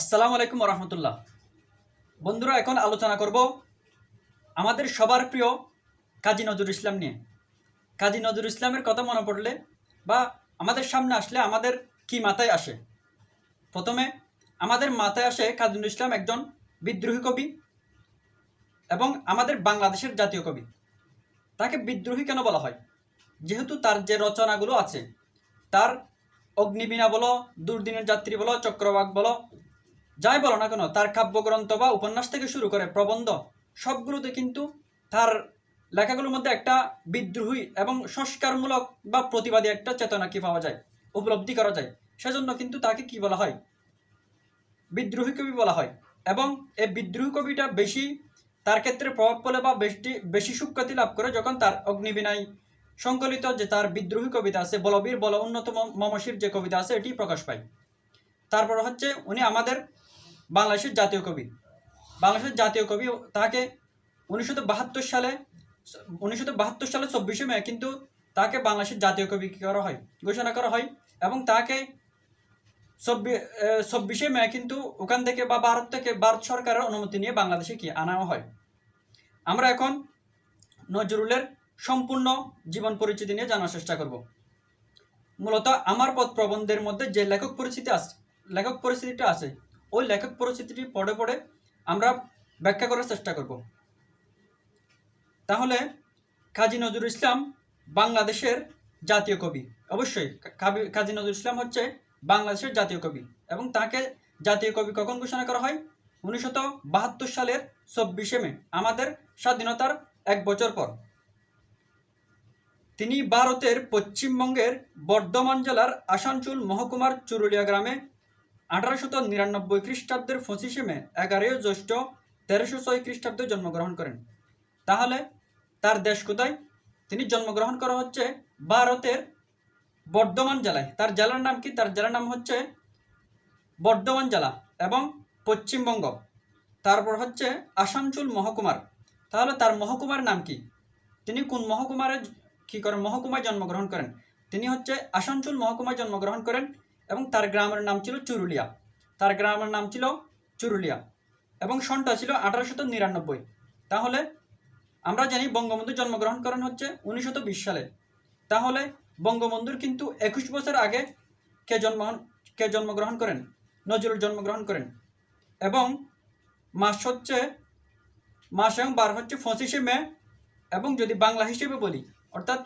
আসসালামু আলাইকুম রহমতুল্লাহ বন্ধুরা, এখন আলোচনা করব আমাদের সবার প্রিয় কাজী নজরুল ইসলাম নিয়ে। কাজী নজরুল ইসলামের কথা মনে পড়লে বা আমাদের সামনে আসলে আমাদের কি মাথায় আসে? প্রথমে, আমাদের মাথায় আসে কাজী নজরুল ইসলাম একজন বিদ্রোহী কবি এবং আমাদের বাংলাদেশের জাতীয় কবি। তাকে বিদ্রোহী কেন বলা হয়? যেহেতু তার যে রচনাগুলো আছে, তার অগ্নিবীণা বলো, দুর্দিনের যাত্রী বলো, চক্রবাক বলো যাই বলো না কেন, তার কাব্যগ্রন্থ বা উপন্যাস থেকে শুরু করে প্রবন্ধ, সবগুলোতে কিন্তু তার লেখাগুলোর মধ্যে একটা বিদ্রোহী এবং সংস্কারমূলক বা প্রতিবাদী একটা চেতনা কি পাওয়া যায়, উপলব্ধি করা যায়। সেজন্য কিন্তু তাকে কি বলা হয়? বিদ্রোহী কবি বলা হয়। এবং এই বিদ্রোহী কবিটা বেশি তার ক্ষেত্রে প্রভাব পড়ে বা বেশি বেশি সুখ্যাতি লাভ করে যখন তার অগ্নিবিনায় সংকলিত যে তার বিদ্রোহী কবিতা আছে, বলবীর বল উন্নত মমশির যে কবিতা আছে, এটি প্রকাশ পায়। তারপর হচ্ছে উনি আমাদের বাংলাদেশের জাতীয় কবি। বাংলাদেশের জাতীয় কবি, তাকে উনিশশো বাহাত্তর সালে, উনিশশো বাহাত্তর সালে চব্বিশে মে কিন্তু তাকে বাংলাদেশের জাতীয় কবি করা হয়? ঘোষণা করা হয় এবং তাকে চব্বিশে মে কিন্তু ওখান থেকে বা ভারত থেকে ভারত সরকারের অনুমতি নিয়ে বাংলাদেশে কি আনা হয়? আমরা এখন নজরুলের সম্পূর্ণ জীবন পরিচিতি নিয়ে জানার চেষ্টা করব। মূলত আমার পথ প্রবন্ধের মধ্যে যে লেখক পরিচিতি আছে লেখক পরিস্থিতিটা আছে ওই লেখক পরিস্থিতিটি পড়ে পড়ে আমরা ব্যাখ্যা করার চেষ্টা করব। তাহলে কাজী নজরুল ইসলাম বাংলাদেশের জাতীয় কবি। অবশ্যই কাজী নজরুল ইসলাম হচ্ছে বাংলাদেশের জাতীয় কবি এবং তাকে জাতীয় কবি কখন ঘোষণা করা হয়? উনিশশো বাহাত্তর সালের চব্বিশে মে, আমাদের স্বাধীনতার এক বছর পর। তিনি ভারতের পশ্চিমবঙ্গের বর্ধমান জেলার আসানসোল মহকুমার চুরুলিয়া গ্রামে আঠারোশত নিরানব্বই খ্রিস্টাব্দের পঁচিশে মে, এগারোই জ্যৈষ্ঠ তেরোশো ছয় খ্রিস্টাব্দে জন্মগ্রহণ করেন। তাহলে তার দেশ কোথায়? তিনি জন্মগ্রহণ করা হচ্ছে ভারতের বর্ধমান জেলায়। তার জেলার নাম কি? তার জেলার নাম হচ্ছে বর্ধমান জেলা এবং পশ্চিমবঙ্গ। তারপর হচ্ছে আসানসোল মহকুমার। তাহলে তার মহকুমার নাম কি? তিনি কোন মহকুমারে কি করেন? মহকুমায় জন্মগ্রহণ করেন। তিনি হচ্ছে আসানসোল মহকুমায় জন্মগ্রহণ করেন এবং তার গ্রামের নাম ছিল চুরুলিয়া। তার গ্রামের নাম ছিল চুরুলিয়া এবং সনটা ছিল আঠারোশত নিরানব্বই। তাহলে আমরা জানি বঙ্গবন্ধু জন্মগ্রহণ করেন হচ্ছে উনিশশত বিশ সালে। তাহলে বঙ্গবন্ধুর কিন্তু একুশ বছর আগে কে জন্ম কে জন্মগ্রহণ করেন? নজরুল জন্মগ্রহণ করেন। এবং মাস হচ্ছে, মাস এবং বার হচ্ছে পঁচিশে মে এবং যদি বাংলা হিসেবে বলি, অর্থাৎ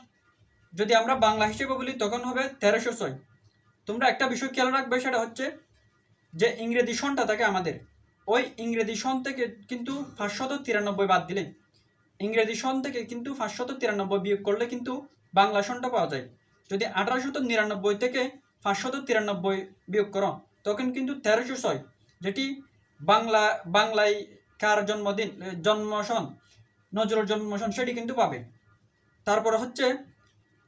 যদি আমরা বাংলা হিসেবে বলি তখন হবে তেরোশো ছয়। তোমরা একটা বিষয় খেয়াল রাখবে, সেটা হচ্ছে যে ইংরেজি সনটা থাকে আমাদের। ওই ইংরেজি সন থেকে কিন্তু পাঁচশত তিরানব্বই বাদ দিলে ইংরেজি সন থেকে কিন্তু পাঁচশত তিরানব্বই বিয়োগ করলে কিন্তু বাংলা সনটা পাওয়া যায়। যদি আঠারোশত নিরানব্বই থেকে পাঁচশত তিরানব্বই বিয়োগ করো, তখন কিন্তু তেরোশো ছয়, যেটি বাংলা, বাংলায় কার জন্মদিন জন্ম সন, নজরুল জন্ম সন, সেটি কিন্তু পাবে। তারপর হচ্ছে,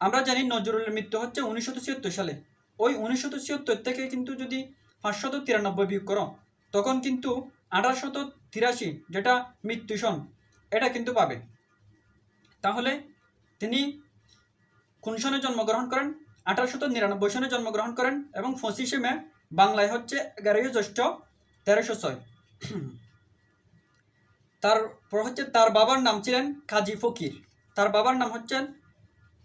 আমরা জানি নজরুলের মৃত্যু হচ্ছে উনিশশো ছিয়াত্তর সালে। ওই উনিশশো ছিয়াত্তর থেকে কিন্তু যদি পাঁচশত তিরানব্বই বিয়োগ করো, তখন কিন্তু আঠারোশত তিরাশি যেটা মৃত্যু সন, এটা কিন্তু পাবে। তাহলে তিনি কোন সনে জন্মগ্রহণ করেন? আঠারোশত নিরানব্বই সনে জন্মগ্রহণ করেন এবং পঁচিশে মে, বাংলায় হচ্ছে এগারোই জ্যৈষ্ঠ, তেরোশো ছয়। তারপর হচ্ছে তার বাবার নাম ছিলেন কাজী ফকির। তার বাবার নাম হচ্ছেন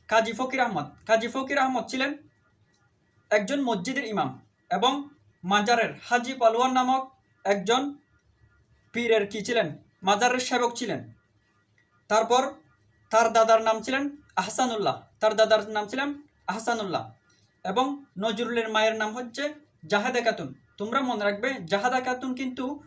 কাজী ফকির আহমদ। কাজী ফকির আহমদ ছিলেন একজন মসজিদের ইমাম এবং মাজারের হাজি পালোয়ান নামক একজন পীরের কি ছিলেন? মাজারের সেবক ছিলেন। তারপর তার দাদার নাম ছিলেন আহসানুল্লাহ। তার দাদার নাম ছিলেন আহসানুল্লাহ। এবং নজরুলের মায়ের নাম হচ্ছে জাহাদা খাতুন। তোমরা মনে রাখবে, জাহাদা খাতুন কিন্তু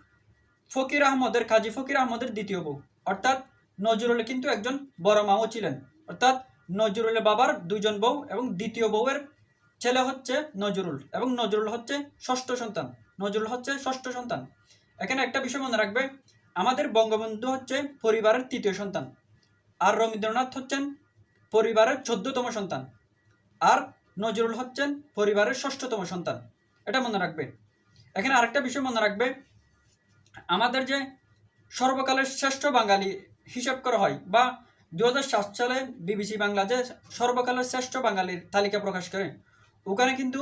ফকির আহমদের, কাজী ফকির আহমদের দ্বিতীয় বউ। অর্থাৎ নজরুল কিন্তু একজন বড় মাও ছিলেন। অর্থাৎ নজরুলের বাবার দুজন বউ এবং দ্বিতীয় বউয়ের ছেলে হচ্ছে নজরুল এবং নজরুল হচ্ছে ষষ্ঠ সন্তান। নজরুল হচ্ছে ষষ্ঠ সন্তান। এখানে একটা বিষয় মনে রাখবে, আমাদের বঙ্গবন্ধু হচ্ছে পরিবারের তৃতীয় সন্তান। আর রবীন্দ্রনাথ হচ্ছেন পরিবারের চোদ্দতম সন্তান। আর নজরুল হচ্ছেন পরিবারের ষষ্ঠতম সন্তান। এটা মনে রাখবে। এখানে আরেকটা বিষয় মনে রাখবে, আমাদের যে সর্বকালের শ্রেষ্ঠ বাঙালি হিসাব করা হয় বা দু হাজার সাত সালে বিবিসি বাংলা যে সর্বকালের শ্রেষ্ঠ বাঙালির তালিকা প্রকাশ করে ওখানে কিন্তু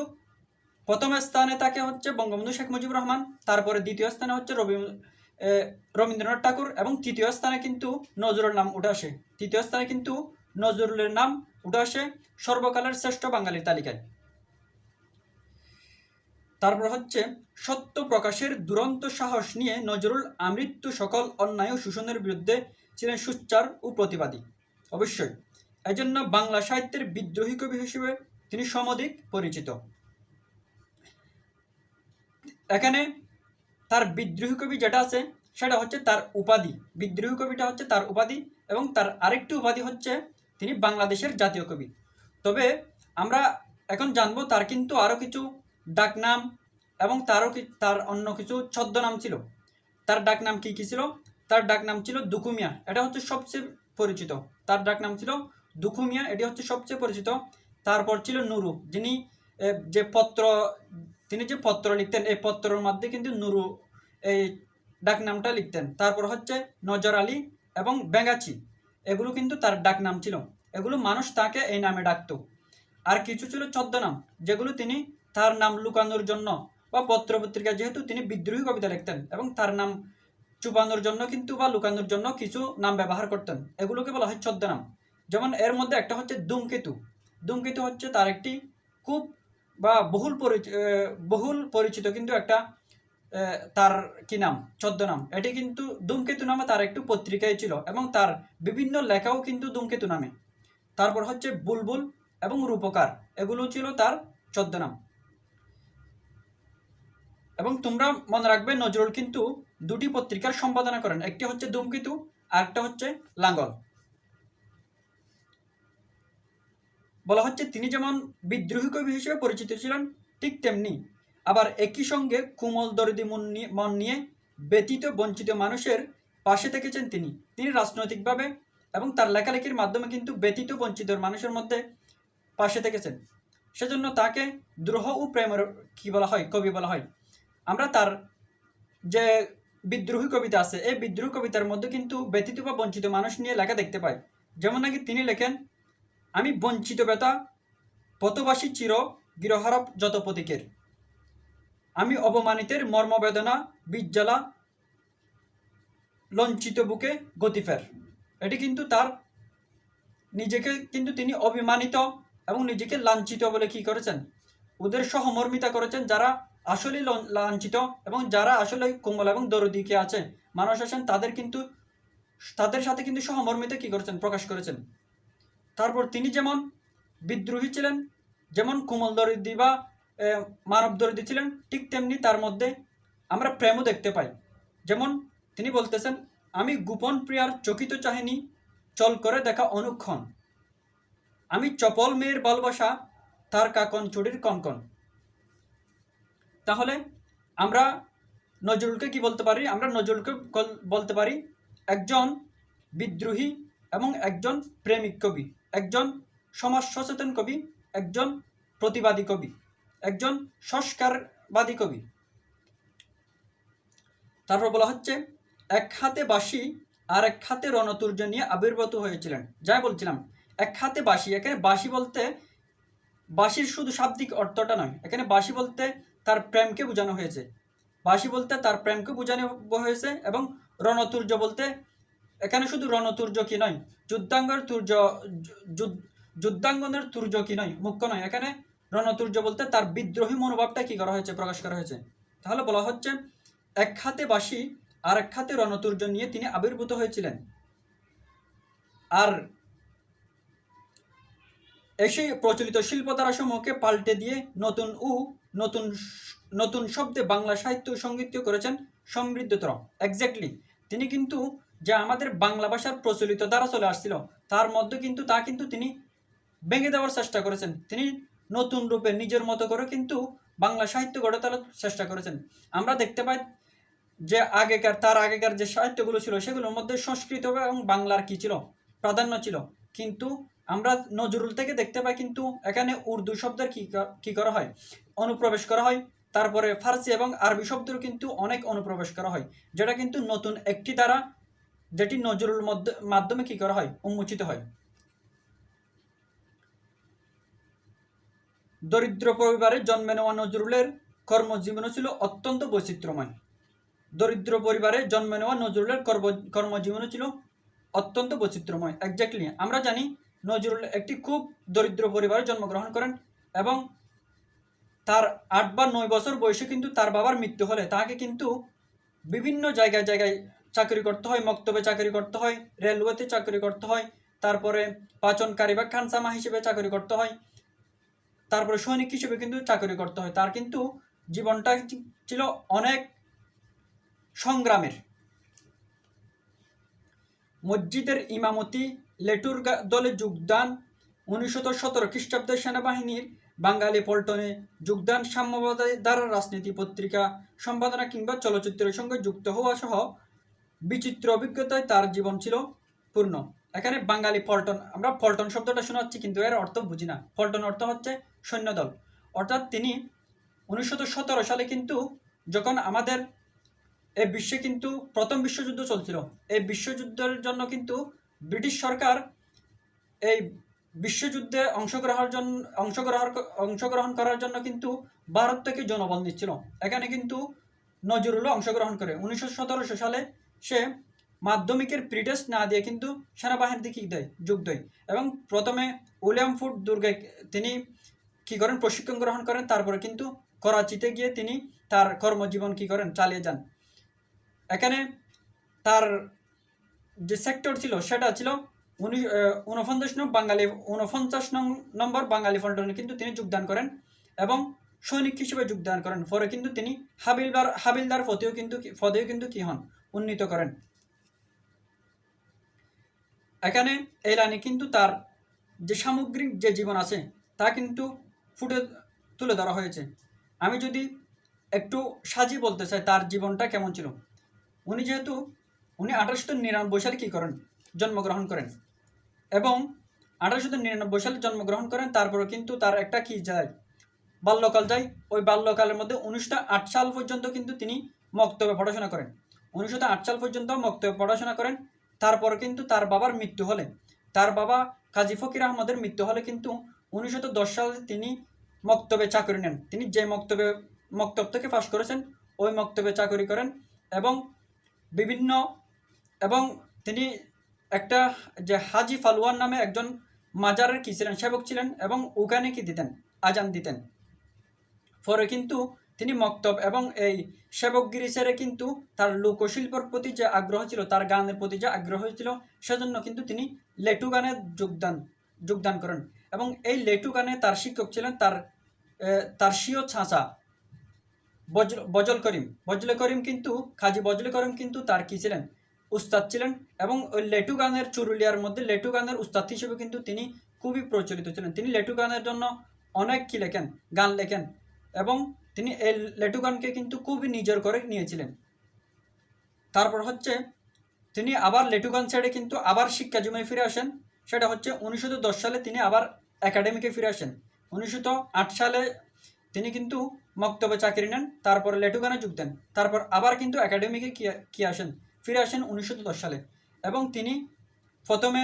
প্রথম স্থানে তাকে হচ্ছে বঙ্গবন্ধু শেখ মুজিবুর রহমান, তারপরে দ্বিতীয় স্থানে হচ্ছে রবি রবীন্দ্রনাথ ঠাকুর এবং তৃতীয় স্থানে কিন্তু নজরুল নাম উঠে আসে। তৃতীয় স্থানে কিন্তু নজরুলের নাম উঠে আসে সর্বকালের শ্রেষ্ঠ বাঙালির তালিকায়। তারপর হচ্ছে সত্য প্রকাশের দুরন্ত সাহস নিয়ে নজরুল আমৃত্যু সকল অন্যায় ও শোষণের বিরুদ্ধে ছিলেন সুচ্চার ও প্রতিবাদী। অবশ্যই। এজন্য বাংলা সাহিত্যের বিদ্রোহী কবি হিসেবে তিনি সমধিক পরিচিত। এখানে তার বিদ্রোহী কবি যেটা আছে, সেটা হচ্ছে তার উপাধি। বিদ্রোহী কবিটা হচ্ছে তার উপাধি এবং তার আরেকটি উপাধি হচ্ছে তিনি বাংলাদেশের জাতীয় কবি। তবে আমরা এখন জানব তার কিন্তু আরও কিছু ডাকনাম এবং তারও তার অন্য কিছু ছদ্মনাম ছিল। তার ডাকনাম কি কি ছিল? তার ডাকনাম ছিল দুকুমিয়া এটা হচ্ছে সবচেয়ে পরিচিত। তার ডাকনাম ছিল দুকুমিয়া এটি হচ্ছে সবচেয়ে পরিচিত। তারপর ছিল নুরু। যিনি যে পত্র, তিনি যে পত্র লিখতেন, এই পত্রের মধ্যে কিন্তু নুরু এই ডাকনামটা লিখতেন। তারপর হচ্ছে নজর আলী এবং বেঙ্গাচি। এগুলো কিন্তু তার ডাকনাম ছিল। এগুলো মানুষ তাকে এই নামে ডাকত। আর কিছু ছিল ছদ্মনাম, যেগুলো তিনি তার নাম লুকানোর জন্য বা পত্রপত্রিকা যেহেতু তিনি বিদ্রোহী কবিতা লিখতেন এবং তার নাম চুপানোর জন্য কিন্তু বা লুকানোর জন্য কিছু নাম ব্যবহার করতেন। এগুলোকে বলা হয় ছদ্মনাম। যেমন এর মধ্যে একটা হচ্ছে ধূমকেতু ধূমকেতু হচ্ছে তার একটি খুব বা বহুল পরিচিত বহুল পরিচিত কিন্তু একটা তার কি নাম? ছদ্মনাম এটি কিন্তু ধূমকেতু নামে তার একটু পত্রিকায় ছিল এবং তার বিভিন্ন লেখাও কিন্তু ধূমকেতু নামে। তারপর হচ্ছে বুলবুল এবং রূপকার। এগুলো ছিল তার ছদ্মনাম এবং তোমরা মনে রাখবে নজরুল কিন্তু দুটি পত্রিকার সম্পাদনা করেন। একটি হচ্ছে ধূমকেতু আর একটা হচ্ছে লাঙ্গল। বলা হচ্ছে তিনি যেমন বিদ্রোহী কবি হিসেবে পরিচিত ছিলেন, ঠিক তেমনি আবার একই সঙ্গে কুমল দরদি মন নিয়ে ব্যতীত বঞ্চিত মানুষের পাশে থেকেছেন তিনি। তিনি রাজনৈতিকভাবে এবং তার লেখালেখির মাধ্যমে কিন্তু ব্যতীত বঞ্চিত মানুষের মধ্যে পাশে থেকেছেন। সেজন্য তাকে দ্রোহ ও প্রেমের কি বলা হয়, কবি বলা হয়। আমরা তার যে বিদ্রোহী কবিতা আছে, এই বিদ্রোহী কবিতার মধ্যে কিন্তু ব্যতীত বা বঞ্চিত মানুষ নিয়ে লেখা দেখতে পাই। যেমন নাকি তিনি লেখেন আমি বঞ্চিত বেতা পথবাসী চির গৃহহারা যত প্রতীকের আমি অবমানিতের মর্মবেদনা বিজ্জালা লঞ্চিত বুকে গতিফের। এটি কিন্তু তার নিজেকে কিন্তু তিনি অভিমানিত এবং নিজেকে লাঞ্ছিত বলে কি করেছেন? ওদের সহমর্মিতা করেছেন যারা আসলে লাঞ্ছিত এবং যারা আসলে কোমল এবং দরদিকে আছে। মানুষ আছেন তাদের কিন্তু তাদের সাথে কিন্তু সহমর্মিতা কি করেছেন? প্রকাশ করেছেন। তারপর তিনি যেমন বিদ্রোহী ছিলেন যেমন কোমল দরিদ্রি বা আহ, মানব দরিদ্রি ছিলেন ঠিক তেমনি তার মধ্যে আমরা প্রেমও দেখতে পাই। যেমন তিনি বলতেছেন আমি গোপন প্রিয়ার চকিত চাহিনি চল করে দেখা অনুক্ষণ আমি চপল মেয়ের ভালোবাসা তার কাকন চুড়ির কঙ্কন তাহলে আমরা নজরুলকে কি বলতে পারি? আমরা নজরুলকে বলতে পারি একজন বিদ্রোহী এবং একজন প্রেমিক কবি। একজন সমাজ সচেতন কবি, একজন প্রতিবাদী কবি, একজন সংস্কারবাদী কবি। তারপর বলা হচ্ছে, এক হাতে বাঁশি আর এক হাতে রণতুর্য নিয়ে আবির্ভূত হয়েছিলেন। যাই বলছিলাম, এক হাতে বাঁশি, এখানে বাঁশি বলতে বাঁশির শুধু শাব্দিক অর্থটা নয়, এখানে বাঁশি বলতে তার প্রেমকে বোঝানো হয়েছে। বাঁশি বলতে তার প্রেমকে বোঝানো হয়েছে এবং রণতুর্য বলতে এখানে শুধু রণতুর্য কি নয়, যুদ্ধাঙ্গের তুর্য যুদ্ধ- যুদ্ধাঙ্গনের তুর্য কি নয়, মুখ্য নয়। এখানে রণতুর্য বলতে তার বিদ্রোহী মনোভাবটা কি করা হয়েছে, প্রকাশ করা হয়েছে। তাহলে বলা হচ্ছে, এক হাতে বাঁশি আর এক হাতে রণতুর্য নিয়ে তিনি আবির্ভূত হয়েছিলেন। আর এসে প্রচলিত শিল্পধারা সমূহকে পাল্টে দিয়ে নতুন উ, নতুন নতুন শব্দে বাংলা সাহিত্য সংগীত করেছেন সমৃদ্ধতর। এক্স্যাক্টলি তিনি কিন্তু যে আমাদের বাংলা ভাষার প্রচলিত দ্বারা চলে আসছিল। তার মধ্যে কিন্তু তা কিন্তু তিনি ভেঙে দেওয়ার চেষ্টা করেছেন। তিনি নতুন রূপে নিজের মতো করে কিন্তু বাংলা সাহিত্য গড়ে তোলার চেষ্টা করেছেন। আমরা দেখতে পাই যে আগেকার, তার আগেকার যে সাহিত্যগুলো ছিল, সেগুলোর মধ্যে সংস্কৃত এবং বাংলার কি ছিল? প্রাধান্য ছিল। কিন্তু আমরা নজরুল থেকে দেখতে পাই কিন্তু এখানে উর্দু শব্দের কি করা হয়? অনুপ্রবেশ করা হয়। তারপরে ফার্সি এবং আরবি শব্দের কিন্তু অনেক অনুপ্রবেশ করা হয়। যেটা কিন্তু নতুন একটি দ্বারা যেটি নজরুল মধ্য- মাধ্যমে কি করা হয়? উন্মোচিত হয়। দরিদ্র পরিবারে জন্মে নেওয়া নজরুলের কর্মজীবনও ছিল অত্যন্ত বৈচিত্র্যময়। দরিদ্র পরিবারে জন্মে নেওয়া নজরুলের কর্ম কর্মজীবনও ছিল অত্যন্ত বৈচিত্র্যময়। একজাক্টলি আমরা জানি নজরুল একটি খুব দরিদ্র পরিবারে জন্মগ্রহণ করেন এবং তার আট বা নয় বছর বয়সে কিন্তু তার বাবার মৃত্যু হলে। তাকে কিন্তু বিভিন্ন জায়গায় জায়গায় চাকরি করতে হয়, মক্তবে চাকরি করতে হয়, রেলওয়েতে চাকরি করতে হয়, তারপরে পাচনকারী বা খানসামা হিসেবে চাকরি করতে হয়, তারপরে সৈনিক হিসেবে কিন্তু চাকরি করতে হয়। তার কিন্তু জীবনটা ছিল অনেক সংগ্রামের। মসজিদের ইমামতি, লেটুর দলে যোগদান, উনিশশো সতেরো খ্রিস্টাব্দের সেনাবাহিনীর বাঙালি পল্টনে যোগদান, সাম্যবাদী দ্বারা রাজনীতি পত্রিকা, সম্পাদনা কিংবা চলচ্চিত্রের সঙ্গে যুক্ত হওয়া সহ বিচিত্র অভিজ্ঞতায় তার জীবন ছিল পূর্ণ। এখানে বাঙালি পল্টন, আমরা পল্টন শব্দটা শোনাচ্ছি কিন্তু এর অর্থ বুঝি না। পল্টন অর্থ হচ্ছে সৈন্যদল। অর্থাৎ তিনি উনিশশো সতেরো সালে কিন্তু যখন আমাদের এই বিশ্বে কিন্তু প্রথম বিশ্বযুদ্ধ চলছিল এই বিশ্বযুদ্ধের জন্য কিন্তু ব্রিটিশ সরকার এই বিশ্বযুদ্ধে অংশগ্রহণের জন্য অংশগ্রহণ অংশগ্রহণ করার জন্য কিন্তু ভারত থেকে জনবল নিচ্ছিল। এখানে কিন্তু নজরুলও অংশগ্রহণ করে। উনিশশো সালে সে মাধ্যমিকের প্রিটেস্ট না দিয়ে কিন্তু সেনাবাহিনীর দিকে দেয়, যোগ দেয়। এবং প্রথমে উইলিয়াম ফুড দুর্গে তিনি কি করেন? প্রশিক্ষণ গ্রহণ করেন, তারপরে কিন্তু করাচিতে গিয়ে তিনি তার কর্মজীবন কি করেন? চালিয়ে যান। এখানে তার যে সেক্টর ছিল, সেটা ছিল উনি উনপঞ্চাশ নং বাঙালি উনপঞ্চাশ নং নম্বর বাঙালি ফন্টনে কিন্তু তিনি যোগদান করেন এবং সৈনিক হিসেবে যোগদান করেন। পরে কিন্তু তিনি হাবিলদার হাবিলদার পদেও কিন্তু পদেও কিন্তু কি হন। উন্নীত করেন। এখানে এই লাইনে কিন্তু তার যে সামগ্রিক যে জীবন আছে, তা কিন্তু ফুটে তুলে ধরা হয়েছে। আমি যদি একটু সাজিয়ে বলতে চাই, তার জীবনটা কেমন ছিল? উনি যেহেতু, উনি আঠারোশো নিরানব্বই সালে কী করেন? জন্মগ্রহণ করেন। এবং আঠারোশো নিরানব্বই সালে জন্মগ্রহণ করেন, তারপরে কিন্তু তার একটা কি যায়? বাল্যকাল যায়। ওই বাল্যকালের মধ্যে উনিশশো আট সাল পর্যন্ত কিন্তু তিনি মক্তব্যে পড়াশোনা করেন। উনিশশো আট সাল পর্যন্ত মক্তবে পড়াশোনা করেন। তারপর কিন্তু তার বাবার মৃত্যু হলে। তার বাবা কাজী ফকির আহমদের মৃত্যু হলে কিন্তু উনিশশো দশ সালে তিনি মক্তবে চাকরি নেন। তিনি যে মক্তবে, মক্তব থেকে পাশ করেছেন, ওই মক্তবে চাকরি করেন এবং বিভিন্ন এবং তিনি একটা যে হাজি ফালুয়ার নামে একজন মাজারের কি ছিলেন? সেবক ছিলেন এবং ওখানে কি দিতেন? আজান দিতেন। পরে কিন্তু তিনি মক্তব এবং এই সেবকগিরি ছেড়ে কিন্তু তার লোকশিল্পর প্রতি যে আগ্রহ ছিল, তার গানের প্রতি যে আগ্রহ ছিল, সেজন্য কিন্তু তিনি লেটু গানে যোগদান যোগদান করেন। এবং এই লেটু গানে তার শিক্ষক ছিলেন তার তার সিও ছাঁচা বজল করিম। বজলে করিম কিন্তু, খাজি বজলে করিম কিন্তু তার কি ছিলেন? উস্তাদ ছিলেন এবং ওই লেটু গানের চুরুলিয়ার মধ্যে লেটু গানের উস্তাদ হিসেবে কিন্তু তিনি খুবই প্রচলিত ছিলেন। তিনি লেটু গানের জন্য অনেক কি লেখেন? গান লেখেন এবং তিনি এই লেটু গানকে কিন্তু খুবই নিজের করে নিয়েছিলেন। তারপর হচ্ছে তিনি আবার লেটু গান ছেড়ে কিন্তু আবার শিক্ষা জীবনে ফিরে আসেন। সেটা হচ্ছে উনিশশো দশ সালে তিনি আবার একাডেমিকে ফিরে আসেন। উনিশশো আট সালে তিনি কিন্তু মক্তবে চাকরি নেন, তারপর লেটুগানে যোগ দেন, তারপর আবার কিন্তু একাডেমিকে কি আসেন, ফিরে আসেন উনিশশো দশ সালে। এবং তিনি প্রথমে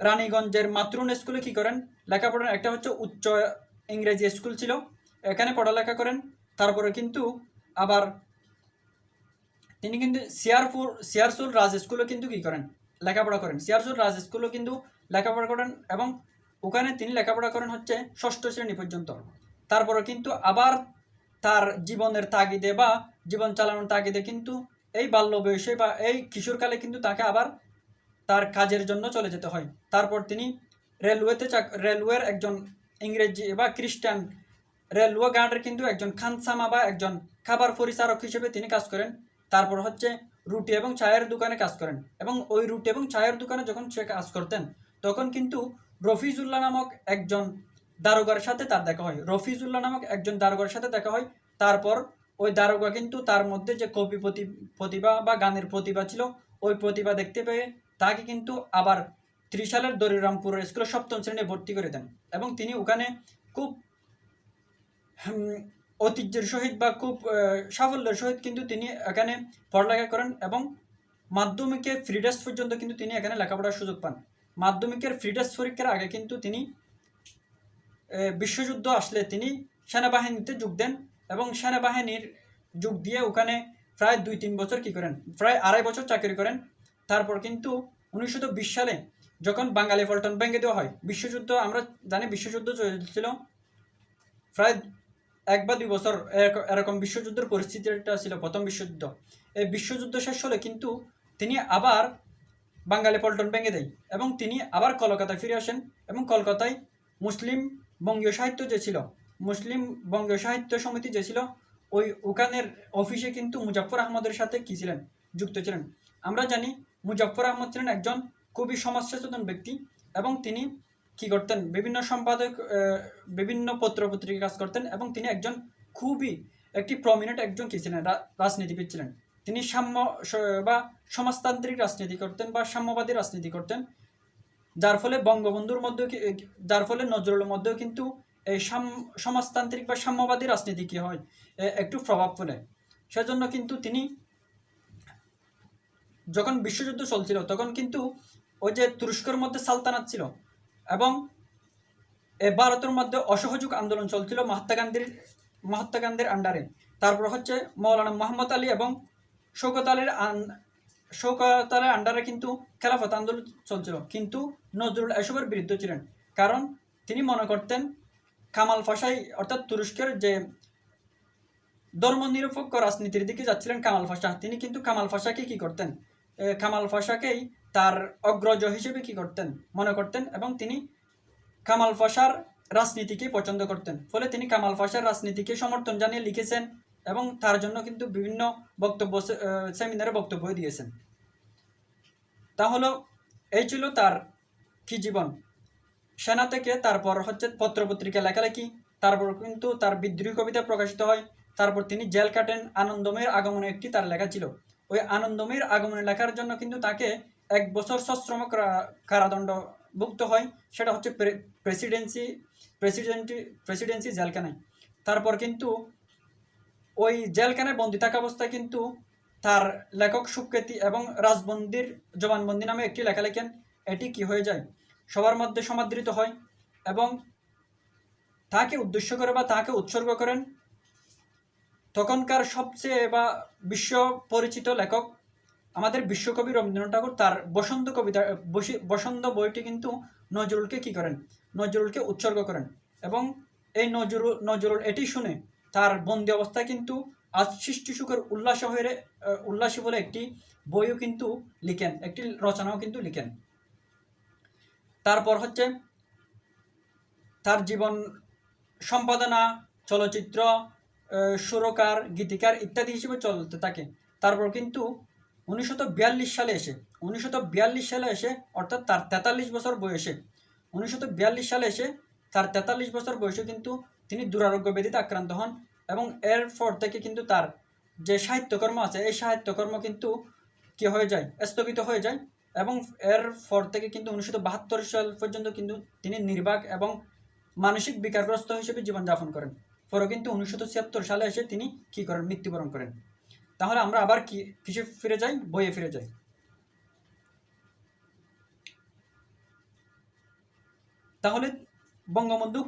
রানীগঞ্জের মাতরুন স্কুলে কি করেন? লেখাপড়ার একটা হচ্ছে উচ্চ ইংরেজি স্কুল ছিল। এখানে পড়ালেখা করেন, তারপরে কিন্তু আবার তিনি কিন্তু সিয়ারপুর সিয়ারসুল রাজ স্কুলে কিন্তু কি করেন? লেখাপড়া করেন। সিয়ারসুল রাজ স্কুলেও কিন্তু লেখাপড়া করেন এবং ওখানে তিনি লেখাপড়া করেন হচ্ছে ষষ্ঠ শ্রেণি পর্যন্ত। তারপরে কিন্তু আবার তার জীবনের তাগিদে বা জীবন চালানোর তাগিদে কিন্তু এই বাল্য বয়সে বা এই কিশোরকালে কিন্তু তাকে আবার তার কাজের জন্য চলে যেতে হয়। তারপর তিনি রেলওয়েতে রেলওয়ের একজন ইংরেজি বা খ্রিস্টান রেলওয়ে গার্ডের কিন্তু একজন খানসামা বা একজন খাবার পরিচারক হিসেবে তিনি কাজ করেন। তারপর হচ্ছে রুটি এবং চায়ের দোকানে কাজ করেন এবং ওই রুটি এবং চায়ের দোকানে যখন সে কাজ করতেন, তখন কিন্তু রফিজুল্লাহ নামক একজন দারোগার সাথে তার দেখা হয়। রফিজুল্লাহ নামক একজন দারোগার সাথে দেখা হয়। তারপর ওই দারোগা কিন্তু তার মধ্যে যে কবি প্রতি- প্রতিভা বা গানের প্রতিভা ছিল, ওই প্রতিভা দেখতে পেয়ে তাকে কিন্তু আবার ত্রিশালের দরিরামপুর স্কুলে সপ্তম শ্রেণি ভর্তি করে দেন এবং তিনি ওখানে খুব ঐতিহ্যের সহিত বা খুব সাফল্যের সহিত কিন্তু তিনি এখানে পড়ালেখা করেন এবং মাধ্যমিকের ফ্রি টেস্ট পর্যন্ত কিন্তু তিনি এখানে লেখাপড়ার সুযোগ পান। মাধ্যমিকের ফ্রি টেস্ট পরীক্ষার আগে কিন্তু তিনি বিশ্বযুদ্ধ আসলে তিনি সেনাবাহিনীতে যোগ দেন এবং সেনাবাহিনীর যোগ দিয়ে ওখানে প্রায় দুই তিন বছর কি করেন, প্রায় আড়াই বছর চাকরি করেন। তারপর কিন্তু উনিশশো বিশ সালে যখন বাঙালি পল্টন ভেঙে দেওয়া হয়, বিশ্বযুদ্ধ, আমরা জানি বিশ্বযুদ্ধ চলছিল প্রায় এক বা দুই বছর এরক- এরকম বিশ্বযুদ্ধের পরিস্থিতিটা ছিল প্রথম বিশ্বযুদ্ধ। এই বিশ্বযুদ্ধ শেষ হলে কিন্তু তিনি আবার বাঙালি পল্টন ভেঙে দেয় এবং তিনি আবার কলকাতায় ফিরে আসেন এবং কলকাতায় মুসলিম বঙ্গীয় সাহিত্য যে ছিল, মুসলিম বঙ্গীয় সাহিত্য সমিতি যে ছিল, ওই ওখানের অফিসে কিন্তু মুজাফর আহমদের সাথে কি ছিলেন? যুক্ত ছিলেন। আমরা জানি মুজাফর আহমদ ছিলেন একজন খুবই সমাজ সচেতন ব্যক্তি এবং তিনি কি করতেন? বিভিন্ন সম্পাদক বিভিন্ন পত্র পত্রিকা কাজ করতেন এবং তিনি একজন খুবই একটি প্রমিনেন্ট একজন কি ছিলেন? রাজনীতিবিদ ছিলেন। তিনি সাম্য বা সমাজতান্ত্রিক রাজনীতি করতেন বা সাম্যবাদী রাজনীতি করতেন। যার ফলে বঙ্গবন্ধুর মধ্যেও যার ফলে নজরুলের মধ্যেও কিন্তু এই সাম- সমাজতান্ত্রিক বা সাম্যবাদী রাজনীতি কি হয় একটু প্রভাব ফেলে। সেজন্য কিন্তু তিনি যখন বিশ্বযুদ্ধ চলছিল, তখন কিন্তু ওই যে তুরস্কের মধ্যে সালতানাত ছিল এবং এ ভারতের মধ্যে অসহযোগ আন্দোলন চলছিল মহাত্মা গান্ধীর মহাত্মা গান্ধীর আন্ডারে তারপর হচ্ছে মৌলানা মোহাম্মদ আলী এবং শৌকত আলীর শৌকত আলীর আন্ডারে কিন্তু খেলাফত আন্দোলন চলছিল। কিন্তু নজরুল এসবের বিরুদ্ধে ছিলেন। কারণ তিনি মনে করতেন কামাল ফাসাই অর্থাৎ তুরস্কের যে ধর্মনিরপেক্ষ রাজনীতির দিকে যাচ্ছিলেন কামাল ফাসা, তিনি কিন্তু কামাল ফাসাকে কি করতেন? কামাল ফাসাকেই তার অগ্রজ হিসেবে কি করতেন? মনে করতেন এবং তিনি কামাল ফাসার রাজনীতিকে পছন্দ করতেন। ফলে তিনি কামাল ফাসার রাজনীতিকে সমর্থন জানিয়ে লিখেছেন এবং তার জন্য কিন্তু বিভিন্ন বক্তব্য সেমিনারে বক্তব্য দিয়েছেন। তাহলে এই ছিল তার কি জীবন? সেনা থেকে তারপর হচ্ছে পত্রপত্রিকা লেখালেখি, তারপর কিন্তু তার বিদ্রোহী কবিতা প্রকাশিত হয়, তারপর তিনি জেল কাটেন। আনন্দময়ের আগমনে একটি তার লেখা ছিল। ওই আনন্দময়ের আগমনে লেখার জন্য কিন্তু তাকে এক বছর সশ্রম কারা- কারাদণ্ড ভুক্ত হয়, সেটা হচ্ছে প্রে- প্রেসিডেন্সি, প্রেসিডেন্টি, প্রেসিডেন্সি জেলখানায়। তারপর কিন্তু ওই জেলখানায় বন্দি থাকা অবস্থায় কিন্তু তার লেখক সুখ্যাতি এবং রাজবন্দির জবানবন্দি নামে একটি লেখা লেখেন, এটি কি হয়ে যায়? সবার মধ্যে সমাদৃত হয় এবং তাকে উদ্দেশ্য করে বা তাকে উৎসর্গ করেন তখনকার সবচেয়ে বা বিশ্ব পরিচিত লেখক আমাদের বিশ্বকবি রবীন্দ্রনাথ ঠাকুর তার বসন্ত কবিতা বসন্ত বইটি কিন্তু নজরুলকে কি করেন? নজরুলকে উৎসর্গ করেন। এবং এই নজরুল নজরুল এটি শুনে তার বন্দি অবস্থায় কিন্তু আজ সৃষ্টি সুখের উল্লাস হয়ে উল্লাসী বলে একটি বইও কিন্তু লিখেন, একটি রচনাও কিন্তু লিখেন। তারপর হচ্ছে তার জীবন সম্পাদনা, চলচ্চিত্র সুরকার, গীতিকার ইত্যাদি হিসেবে চলতে থাকে। তারপর কিন্তু উনিশশো বিয়াল্লিশ সালে এসে, উনিশশো বিয়াল্লিশ সালে এসে অর্থাৎ তার তেতাল্লিশ বছর বয়সে, উনিশশো বিয়াল্লিশ সালে এসে তার তেতাল্লিশ বছর বয়সে কিন্তু তিনি দুরারোগ্য ব্যাধিতে আক্রান্ত হন এবং এর পর থেকে কিন্তু তার যে সাহিত্যকর্ম আছে, এই সাহিত্যকর্ম কিন্তু কি হয়ে যায়? স্থগিত হয়ে যায় এবং এর পর থেকে কিন্তু উনিশশো বাহাত্তর সাল পর্যন্ত কিন্তু তিনি নির্বাক এবং মানসিক বিকারগ্রস্ত হিসেবে জীবনযাপন করেন। পরে কিন্তু উনিশশো ছিয়াত্তর সালে এসে তিনি কি করেন? মৃত্যুবরণ করেন। তাহলে আমরা আবার কি, কিসে ফিরে যাই? বইয়ে ফিরে যাই। তাহলে বঙ্গবন্ধু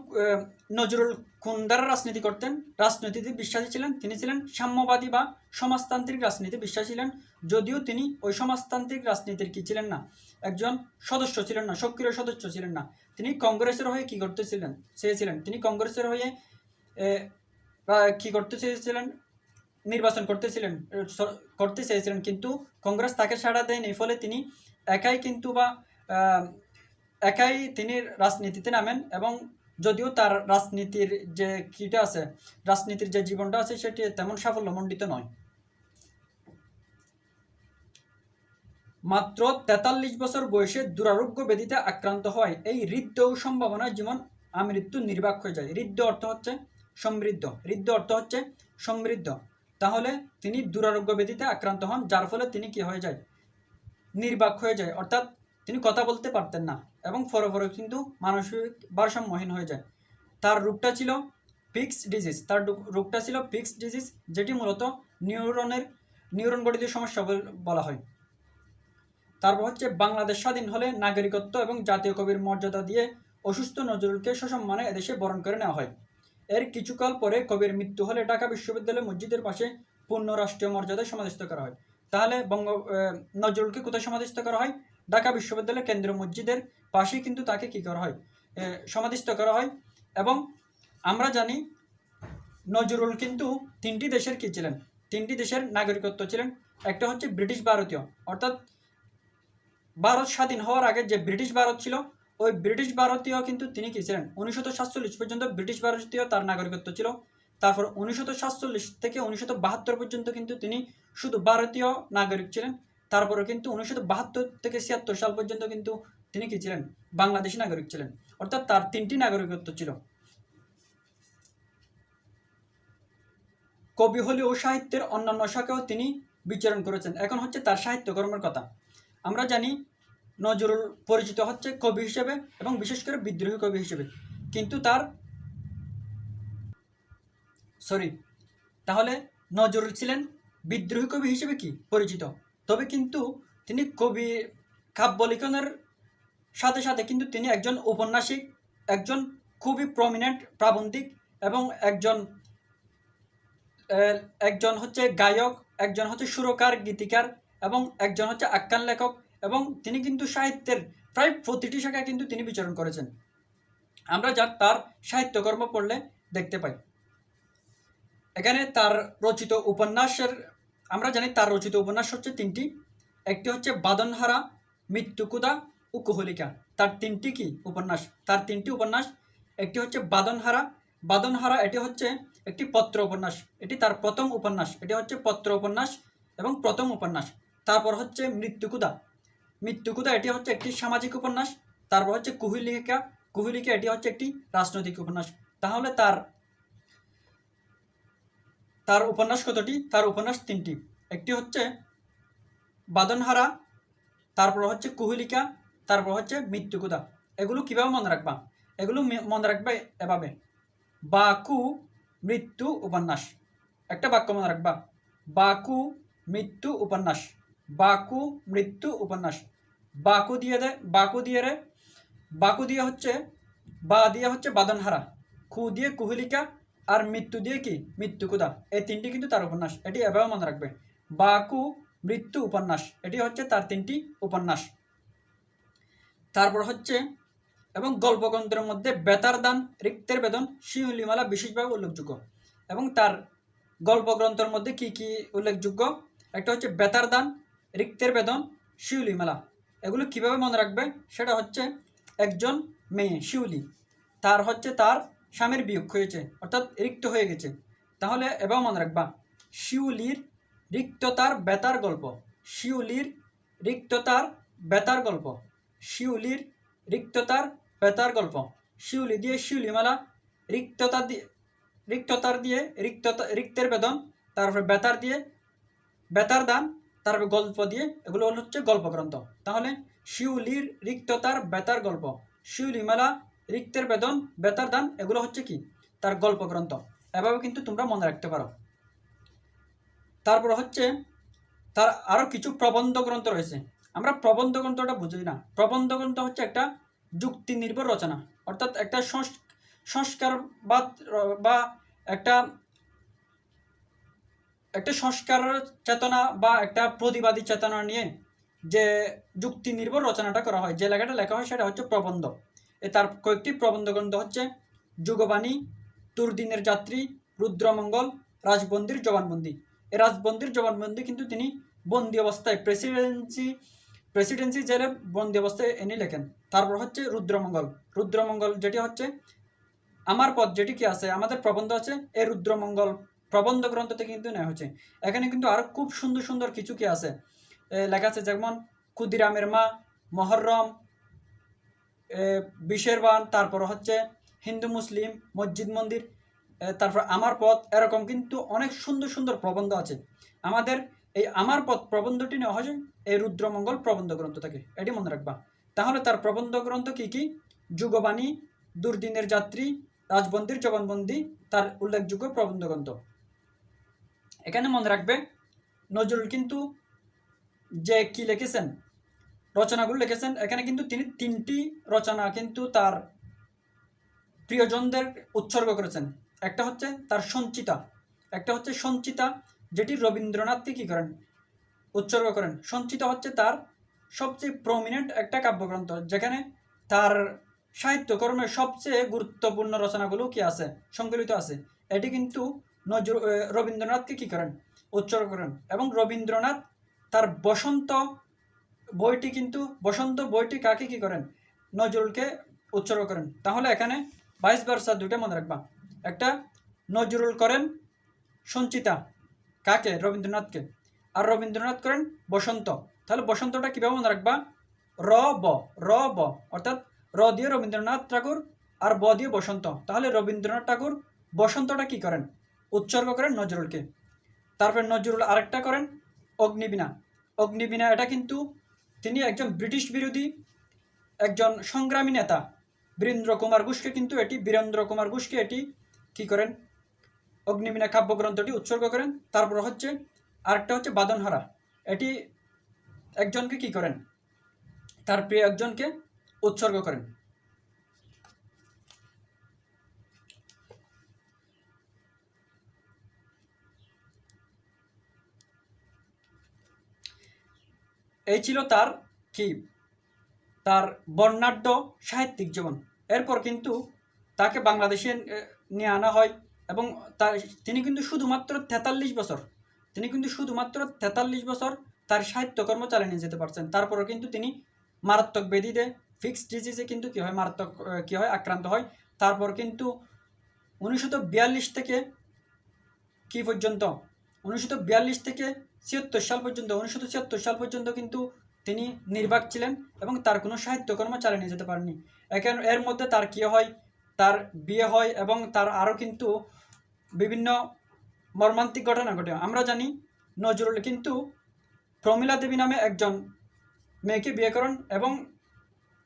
নজরুল কোন দ্বারা রাজনীতি করতেন। রাজনীতিতে বিশ্বাসী ছিলেন, তিনি ছিলেন সাম্যবাদী বা সমাজতান্ত্রিক রাজনীতি বিশ্বাসী ছিলেন। যদিও তিনি ওই সমাজতান্ত্রিক রাজনীতির কি ছিলেন না? একজন সদস্য ছিলেন না, সক্রিয় সদস্য ছিলেন না। তিনি কংগ্রেসের হয়ে কি করতেছিলেন চেয়েছিলেন। তিনি কংগ্রেসের হয়ে কি করতে চেয়েছিলেন? নির্বাচন করতেছিলেন করতে চেয়েছিলেন, কিন্তু কংগ্রেস তাকে সাড়া দেয়নি, ফলে তিনি একাই কিন্তু বা একাই তিনি রাজনীতিতে নামেন এবং যদিও তার রাজনীতির যে কিটা আছে, রাজনীতির যে জীবনটা আছে, সেটি তেমন সাফল্যমণ্ডিত নয়। মাত্র তেতাল্লিশ বছর বয়সে দুরারোগ্য ব্যাধিতে আক্রান্ত হয় এই হৃদ্য সম্ভাবনায় জীবন আমৃত্যু নির্বাক হয়ে যায়। হৃদ্য অর্থ হচ্ছে সমৃদ্ধ। হৃদ্য অর্থ হচ্ছে সমৃদ্ধ। তাহলে তিনি দুরারোগ্য ব্যাধিতে আক্রান্ত হন, যার ফলে তিনি কি হয়ে যায়? নির্বাক হয়ে যায়। অর্থাৎ তিনি কথা বলতে পারতেন না এবং ফরে ফরে কিন্তু মানসিক ভারসাম্যহীন হয়ে যায়। তার রোগটা ছিল ফিক্স ডিজিজ। তার রোগ- রোগটা ছিল ফিক্স ডিজিজ, যেটি মূলত নিউরনের, নিউরন গঠিত সমস্যা বলা হয়। তারপর হচ্ছে বাংলাদেশ স্বাধীন হলে নাগরিকত্ব এবং জাতীয় কবির মর্যাদা দিয়ে অসুস্থ নজরুলকে সসম্মানে এদেশে বরণ করে নেওয়া হয়। এর কিছুকাল পরে কবির মৃত্যু হলে ঢাকা বিশ্ববিদ্যালয় মসজিদের পাশে পূর্ণ রাষ্ট্রীয় মর্যাদায় সমাধিস্থ করা হয়। তাহলে বঙ্গ নজরুলকে কোথায় সমাধিস্থ করা হয়? ঢাকা বিশ্ববিদ্যালয় কেন্দ্রীয় মসজিদের পাশেই কিন্তু তাকে কি করা হয়? সমাধিস্থ করা হয় এবং আমরা জানি নজরুল কিন্তু তিনটি দেশের কি ছিলেন? তিনটি দেশের নাগরিকত্ব ছিলেন। একটা হচ্ছে ব্রিটিশ ভারতীয়। অর্থাৎ ভারত স্বাধীন হওয়ার আগে যে ব্রিটিশ ভারত ছিল ওই ব্রিটিশ ভারতীয় কিন্তু তিনি কি ছিলেন? উনিশশো সাতচল্লিশ পর্যন্ত ব্রিটিশ ভারতীয় তার নাগরিকত্ব ছিল। তারপর উনিশশো সাতচল্লিশ থেকে উনিশশো বাহাত্তর পর্যন্ত কিন্তু তিনি শুধু ভারতীয় নাগরিক ছিলেন। তারপরে কিন্তু উনিশশো বাহাত্তর থেকে ছিয়াত্তর সাল পর্যন্ত কিন্তু তিনি কি ছিলেন? বাংলাদেশি নাগরিক ছিলেন। অর্থাৎ তার তিনটি নাগরিকত্ব ছিল। কবি হলেও সাহিত্যের অন্যান্য শাখাও তিনি বিচরণ করেছেন। এখন হচ্ছে তার সাহিত্যকর্মের কথা। আমরা জানি নজরুল পরিচিত হচ্ছে কবি হিসেবে এবং বিশেষ করে বিদ্রোহী কবি হিসেবে। কিন্তু তার সরি, তাহলে নজরুল ছিলেন বিদ্রোহী কবি হিসেবে কি পরিচিত? তবে কিন্তু তিনি কবি কাব্য লিখনের সাথে সাথে কিন্তু তিনি একজন ঔপন্যাসিক একজন খুবই প্রমিনেন্ট প্রাবন্ধিক এবং একজন একজন হচ্ছে গায়ক, একজন হচ্ছে সুরকার, গীতিকার এবং একজন হচ্ছে আখ্যান লেখক। এবং তিনি কিন্তু সাহিত্যের প্রায় প্রতিটি শাখায় কিন্তু তিনি বিচরণ করেছেন। আমরা যা তার সাহিত্যকর্ম পড়লে দেখতে পাই। এখানে তার রচিত উপন্যাসের, আমরা জানি তার রচিত উপন্যাস হচ্ছে তিনটি। একটি হচ্ছে বাদনহারা, মৃত্যুকুদা ও কুহলিকা। তার তিনটি কি উপন্যাস? তার তিনটি উপন্যাস, একটি হচ্ছে বাদনহারা। বাদনহারা, এটি হচ্ছে একটি পত্র উপন্যাস। এটি তার প্রথম উপন্যাস। এটি হচ্ছে পত্র উপন্যাস এবং প্রথম উপন্যাস। তারপর হচ্ছে মৃত্যুকুদা। মৃত্যুকুদা এটি হচ্ছে একটি সামাজিক উপন্যাস। তারপর হচ্ছে কুহিলিকা। কুহিলিকা, এটি হচ্ছে একটি রাজনৈতিক উপন্যাস। তাহলে তার তার উপন্যাস কতটি? তার উপন্যাস তিনটি। একটি হচ্ছে বাদনহারা, তারপর হচ্ছে কুহিলিকা, তারপর হচ্ছে মৃত্যুকুদা এগুলো কীভাবে মনে রাখবা? এগুলো মনে রাখবে এভাবে। বাকু মৃত্যু উপন্যাস। একটা বাক্য মনে রাখবা। বাকু মৃত্যু উপন্যাস। বাকু মৃত্যু উপন্যাস। বাকু দিয়ে দেয় বাকু দিয়ে রে বাকু দিয়ে হচ্ছে বা দিয়ে হচ্ছে বাদনহারা খু দিয়ে কুহলিকা আর মৃত্যু দিয়ে কি? মৃত্যুকুদা এই তিনটি কিন্তু তার উপন্যাস। এটি এভাবে মনে রাখবে। বাকু, মৃত্যু, উপন্যাস। এটি হচ্ছে তার তিনটি উপন্যাস। তারপর হচ্ছে, এবং গল্পগ্রন্থের মধ্যে বেতার দান, রিক্তের বেদন, শিউলিমালা বিশেষভাবে উল্লেখযোগ্য। এবং তার গল্পগ্রন্থের মধ্যে কি কি উল্লেখযোগ্য? একটা হচ্ছে বেতার দান, রিক্তের বেদন, শিউলিমালা। এগুলো কীভাবে মনে রাখবে? সেটা হচ্ছে একজন মেয়ে, শিউলি। তার হচ্ছে তার স্বামীর বিয়োগ হয়েছে, অর্থাৎ রিক্ত হয়ে গেছে। তাহলে এবার মনে রাখবা, শিউলির রিক্ততার বেতার গল্প। শিউলির রিক্ততার বেতার গল্প। শিউলির রিক্ততার বেতার গল্প। শিউলি দিয়ে শিউলিমালা, রিক্ততা দিয়ে রিক্ততার দিয়ে রিক্ততা, রিক্তের বেদন, তারপরে বেতার দিয়ে বেতার দান তারপরে গল্প দিয়ে, এগুলো হলো হচ্ছে গল্পগ্রন্থ। তাহলে শিউলির রিক্ততার বেতার গল্প। শিউলিমালা রিক্তের বেদন, বেতার দান, এগুলো হচ্ছে কি? তার গল্পগ্রন্থ। এভাবে কিন্তু তোমরা মনে রাখতে পারো। তারপর হচ্ছে, তার আরও কিছু প্রবন্ধ গ্রন্থ রয়েছে। আমরা প্রবন্ধ গ্রন্থটা বুঝি না। প্রবন্ধ গ্রন্থ হচ্ছে একটা যুক্তি নির্ভর রচনা। অর্থাৎ একটা সংস- সংস্কারবাদ, বা একটা একটা সংস্কার চেতনা বা একটা প্রতিবাদী চেতনা নিয়ে যে যুক্তি নির্ভর রচনাটা করা হয়, যে লেখাটা লেখা হয় সেটা হচ্ছে প্রবন্ধ। এ তার কয়েকটি প্রবন্ধ গ্রন্থ হচ্ছে যুগবাণী দুর্দিনের যাত্রী, রুদ্রমঙ্গল, রাজবন্দির জবানবন্দি। এই রাজবন্দির জবানবন্দি কিন্তু তিনি বন্দি অবস্থায় প্রেসিডেন্সি প্রেসিডেন্সি জেলে বন্দি অবস্থায় এনে লেখেন। তারপর হচ্ছে রুদ্রমঙ্গল। রুদ্রমঙ্গল যেটি হচ্ছে, আমার পদ যেটি কি আছে, আমাদের প্রবন্ধ আছে এই রুদ্রমঙ্গল প্রবন্ধ গ্রন্থ থেকে কিন্তু নেওয়া হচ্ছে এখানে কিন্তু আরও খুব সুন্দর সুন্দর কিছু কি আছে? লেখা আছে যেমন ক্ষুদিরামের মা মহরম এ, বিশের বান তারপর হচ্ছে হিন্দু মুসলিম মসজিদ মন্দির তারপর আমার পথ এরকম কিন্তু অনেক সুন্দর সুন্দর প্রবন্ধ আছে। আমাদের এই আমার পথ প্রবন্ধটি নেওয়া হয়েছে এই রুদ্রমঙ্গল প্রবন্ধ গ্রন্থ থেকে। এটি মনে রাখবা। তাহলে তার প্রবন্ধ গ্রন্থ কি কি? যুগবাণী দুর্দিনের যাত্রী রাজবন্দির জবানবন্দি তার উল্লেখযোগ্য প্রবন্ধ গ্রন্থ। এখানে মনে রাখবে, নজরুল কিন্তু যে কি লিখেছেন, রচনাগুলো লিখেছেন, এখানে কিন্তু তিনি তিনটি রচনা কিন্তু তার প্রিয়জনদের উৎসর্গ করেছেন। একটা হচ্ছে তার সঞ্চিতা, একটা হচ্ছে সঞ্চিতা যেটি রবীন্দ্রনাথকে কী করেন, উৎসর্গ করেন। সঞ্চিতা হচ্ছে তার সবচেয়ে প্রমিনেন্ট একটা কাব্যগ্রন্থ, যেখানে তার সাহিত্যকর্মের সবচেয়ে গুরুত্বপূর্ণ রচনাগুলো কি আছে, সংকলিত আছে। এটি কিন্তু নজর রবীন্দ্রনাথকে কী করেন? উৎসর্গ করেন। এবং রবীন্দ্রনাথ তার বসন্ত বইটি কিন্তু, বসন্ত বইটি কাকে কী করেন? নজরুলকে উৎসর্গ করেন। তাহলে এখানে বাইশ বার্সা দুইটা মনে রাখবা। একটা, নজরুল করেন সঞ্চিতা, কাকে? রবীন্দ্রনাথকে। আর রবীন্দ্রনাথ করেন বসন্ত। তাহলে বসন্তটা কীভাবে মনে রাখবা? র, ব র, ব, অর্থাৎ র দিয়ে রবীন্দ্রনাথ ঠাকুর আর ব দিয়ে বসন্ত। তাহলে রবীন্দ্রনাথ ঠাকুর বসন্তটা কি করেন? উৎসর্গ করেন নজরুলকে। তারপর নজরুল আরেকটা করেন অগ্নিবীণা। অগ্নিবীণা এটা কিন্তু তিনি একজন ব্রিটিশ বিরোধী, একজন সংগ্রামী নেতা। বীরেন্দ্র কুমার ঘোষকে কিন্তু এটি, বীরেন্দ্র কুমার ঘোষকে এটি কি করেন? অগ্নিবীণা কাব্যগ্রন্থটি উৎসর্গ করেন। তারপর হচ্ছে আরেকটা হচ্ছে বাদনহারা। এটি একজনকে কি করেন? তার প্রিয় একজনকে উৎসর্গ করেন। এই ছিল তার কি? তার বর্ণাঢ্য সাহিত্যিক জীবন। এরপর কিন্তু তাকে বাংলাদেশে নিয়ে আনা হয় এবং তার তিনি কিন্তু শুধুমাত্র তেতাল্লিশ বছর, তিনি কিন্তু শুধুমাত্র তেতাল্লিশ বছর তার সাহিত্যকর্ম চালিয়ে নিয়ে যেতে পারছেন। তারপরও কিন্তু তিনি মারাত্মক ব্যাধিতে ফিক্সড ডিজিজে কিন্তু কী হয়, মারাত্মক কী হয়, আক্রান্ত হয়। তারপর কিন্তু উনিশশো বিয়াল্লিশ থেকে কি পর্যন্ত? উনিশশো বিয়াল্লিশ থেকে ছিয়াত্তর সাল পর্যন্ত, উনিশশো ছিয়াত্তর সাল পর্যন্ত কিন্তু তিনি নির্বাক ছিলেন এবং তার কোনো সাহিত্যকর্ম চালিয়ে যেতে পারেননি। এখন এর মধ্যে তার কী হয়? তার বিয়ে হয় এবং তার আরও কিন্তু বিভিন্ন মর্মান্তিক ঘটনা ঘটে। আমরা জানি, নজরুল কিন্তু প্রমীলা দেবী নামে একজন মেয়েকে বিয়ে করেন এবং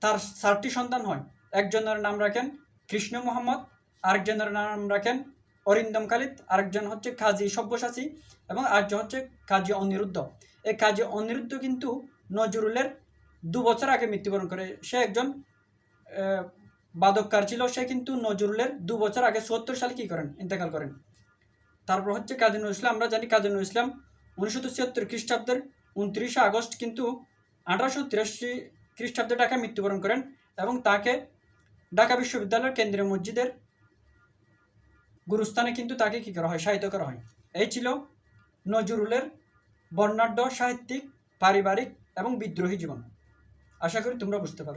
তার চারটি সন্তান হয়। একজনের নাম রাখেন কৃষ্ণ মোহাম্মদ, আরেকজনের নাম রাখেন অরিন্দম কালিত আরেকজন হচ্ছে কাজী সব্যসাচী এবং আরেকজন হচ্ছে কাজী অনিরুদ্ধ। এই কাজী অনিরুদ্ধ কিন্তু নজরুলের দু বছর আগে মৃত্যুবরণ করে। সে একজন বাদককার ছিল। সে কিন্তু নজরুলের দু বছর আগে সত্তর সালে কী করেন? ইন্তেকাল করেন। তারপর হচ্ছে কাজী নজরুল ইসলাম, আমরা জানি কাজী নজরুল ইসলাম উনিশশো ছিয়াত্তর খ্রিস্টাব্দের উনত্রিশে আগস্ট কিন্তু আঠারোশো তিরাশি খ্রিস্টাব্দে ঢাকায় মৃত্যুবরণ করেন এবং তাকে ঢাকা বিশ্ববিদ্যালয়ের কেন্দ্রীয় মসজিদের গুরুস্থানে কিন্তু তাকে কী করা হয়? সাহিত্য করা হয়। এই ছিল নজরুলের বর্ণাঢ্য সাহিত্যিক, পারিবারিক এবং বিদ্রোহী জীবন। আশা করি তোমরা বুঝতে পারো।